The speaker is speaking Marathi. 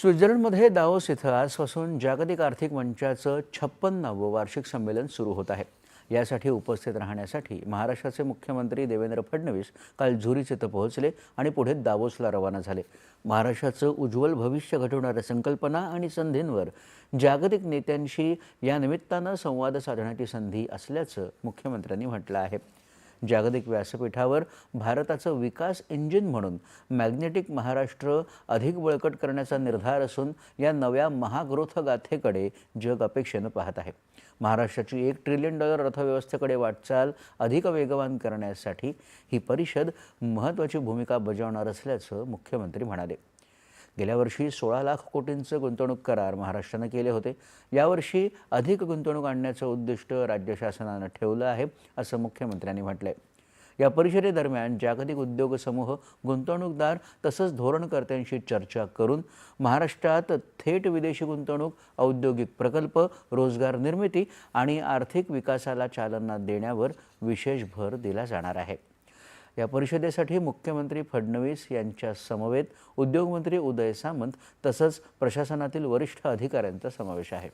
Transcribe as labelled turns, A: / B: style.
A: स्वित्झर्लंडमध्ये दावोस इथं आजपासून जागतिक आर्थिक मंचाचं छप्पन्नावं वार्षिक संमेलन सुरू होत आहे. यासाठी उपस्थित राहण्यासाठी महाराष्ट्राचे मुख्यमंत्री देवेंद्र फडणवीस काल झुरीच इथं पोहोचले आणि पुढे दावोसला रवाना झाले. महाराष्ट्राचं उज्ज्वल भविष्य घडवणाऱ्या संकल्पना आणि संधींवर जागतिक नेत्यांशी या निमित्तानं संवाद साधण्याची संधी असल्याचं मुख्यमंत्र्यांनी म्हटलं आहे. जागतिक व्यासपीठावर भारताचं विकास इंजिन म्हणून मॅग्नेटिक महाराष्ट्र अधिक बळकट करण्याचा निर्धार असून या नव्या महाग्रोथ गाथेकडे जग अपेक्षेनं पाहत आहे. महाराष्ट्राची एक ट्रिलियन डॉलर अर्थव्यवस्थेकडे वाटचाल अधिक वेगवान करण्यासाठी ही परिषद महत्त्वाची भूमिका बजावणार असल्याचं मुख्यमंत्री म्हणाले. गेल्या वर्षी सोळा लाख कोटींचं गुंतवणूक करार महाराष्ट्रानं केले होते. यावर्षी अधिक गुंतवणूक आणण्याचं उद्दिष्ट राज्य शासनानं ठेवलं आहे असं मुख्यमंत्र्यांनी म्हटलंय. या परिषदेदरम्यान जागतिक उद्योग समूह गुंतवणूकदार तसंच धोरणकर्त्यांशी चर्चा करून महाराष्ट्रात थेट विदेशी गुंतवणूक औद्योगिक प्रकल्प रोजगार निर्मिती आणि आर्थिक विकासाला चालना देण्यावर विशेष भर दिला जाणार आहे. या परिषदेसाठी मुख्यमंत्री फडणवीस यांच्या समवेत उद्योगमंत्री उदय सामंत तसंच प्रशासनातील वरिष्ठ अधिकाऱ्यांचा समावेश आहे.